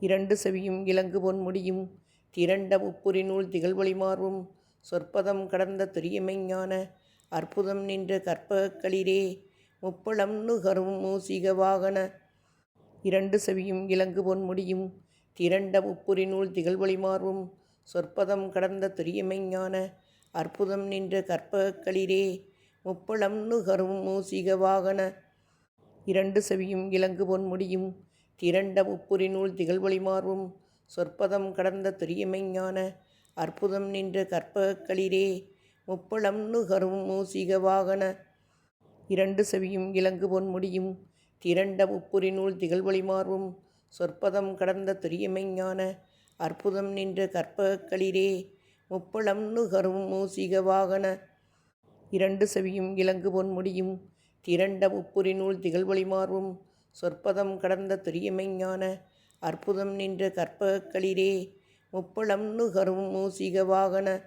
இரண்டு செவியும் இலங்கு பொன்முடியும் திரண்ட முப்புரி நூல் திகழ்வொளி மாறும். சொற்பதம் கடந்த துரியமைஞான அற்புதம் நின்ற கற்பகக் களிறே முப்பழம் நுகரும் மூசிக வாகன. இரண்டு செவியும் இலங்கு பொன்முடியும் திரண்ட முப்புரி நூல் திகழ்வொளி மாறும். சொற்பதம் கடந்த துரியமைஞான அற்புதம் நின்ற கற்பகக் களிறே முப்பழம் நுகரும் மூசிக வாகன. இரண்டு செவியும் இலங்கு பொன்முடியும் திரண்ட முப்புரி நூல் திகழ்வொளி மாறும். சொற்பதம் கடந்த துரியமைஞான அற்புதம் நின்ற கற்பகக்களிரே முப்பழம் நுகரும் மூசிக வாகன இரண்டு செவியும் இலங்கு பொன்முடியும் திரண்ட முப்புரி நூல் திகழ்வொளி மாறும். சொற்பதம் கடந்த துரியமைஞான அற்புதம் நின்ற கற்பகக்களிரே முப்பழம் நுகரும் மூசிக வாகன இரண்டு செவியும் இலங்கு பொன்முடியும் திரண்ட முப்புரி நூல் திகழ்வொளி மாறும். சொற்பதம் கடந்த துரியமைஞான அற்புதம் நின்ற கற்பகக் களிறே முப்பழம் நுகரும் மூசிக வாகன